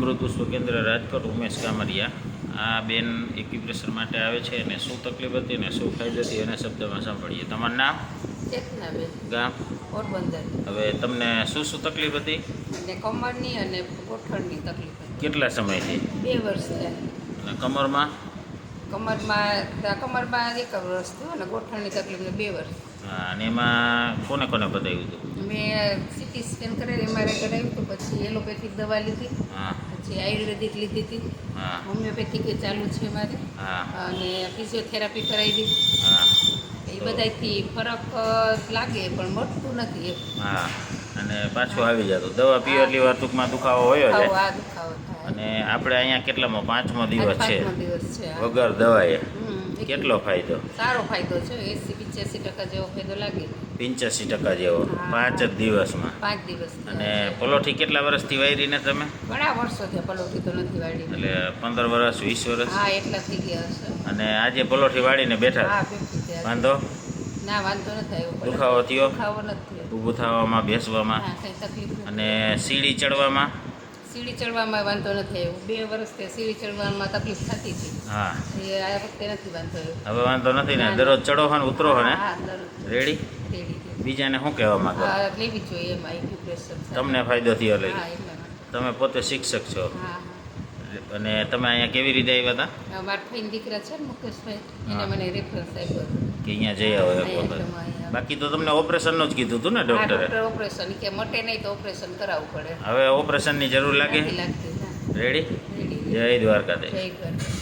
અમૃત પુષ્પ કેન્દ્ર રાજકોટ ઉમેશ કામરિયા. આ બેન એક્યુપ્રેશર માટે આવે છે અને શું તકલીફ હતી અને શું ફાયદો હતી એના શબ્દમાં સાંભળીએ. તમારું નામ? ગામ? પોરબંદર. હવે તમને શું શું તકલીફ હતી? અને કમરની અને ગોઠણની તકલીફ હતી. કેટલા સમયથી? બે વર્ષ અને કમરમાં? કમરમાં કમરમાં એક વર્ષ થયું અને ગોઠણની તકલીફ બે વર્ષ. હા, અને એમાં કોને કોને બતાવ્યું હતું? મેં સિટી સ્કેન કરેલી એમઆરઆઈ કરાવ્યું તો પછી એલોપેથિક દવા લીધી. હા. પછી આયુર્વેદિક લીધી હતી. હા. હોમિયોપેથિક એ ચાલુ છે મારે. હા. અને ફિઝિયોથેરાપી કરાવી હા. એ બધાથી ફરક લાગે પણ મળતું નથી એમ. હા. અને પાછું આવી જતું દવા પીઓ એટલી વાર ટૂંકમાં દુખાવો હોય થાય. અને આપણે અહીંયા કેટલામાં? પાંચમો દિવસ છે. દિવસ છે વગર દવાએ. કેટલો ફાયદો? સારો ફાયદો છે એસી પિચ્યાસી ટકા જેવો ફાયદો લાગે. પિંચ્યાસી ટકા જેવો. પાંચ જ દિવસમાં. પાંચ દિવસ અને પલોઠી કેટલા વર્ષથી વાયરીને તમે? ઘણા વર્ષો થયા પલોઠી તો નથી વાળી. એટલે પંદર વર્ષ વીસ વર્ષ? હા એટલા થઈ ગયા હશે. અને આજે પલોઠી વાળીને બેઠા? વાંધો? ના વાંધો નથી આવ્યો દુખાવો થયો? દુખાવો નથી ઊભું થવામાં બેસવામાં? અને સીડી ચડવામાં? સીડી ચડવામાં વાંધો નથી આવ્યો. બે વર્ષથી સીડી ચડવામાં તકલીફ થતી હતી. હા. એ આ વખતે નથી વાંધો આવ્યો. હવે વાંધો નથી ને? દરરોજ ચડો હો ને ઉતરો હો ને? રેડી બીજાને શું કહેવા માંગો? લેવી જોઈએ એમાં તમને ફાયદો થયો માટે. તમે પોતે શિક્ષક છો. હા. અને તમે અહીંયા કેવી રીતે આવ્યા હતા? મારા ફઈન દીકરા છે મુકેશભાઈ. એને. મને રેફરન્સ આપ્યો કે અહીંયા જઈ આવો બાકી તો તમને ઓપરેશનનું જ કીધું હતું ને ડૉક્ટરે ઓપરેશન. કે મટે નહીં તો ઓપરેશન કરાવવું પડે. હવે ઓપરેશનની જરૂર લાગે? રેડી જય દ્વારકાધીશ. જય ગણ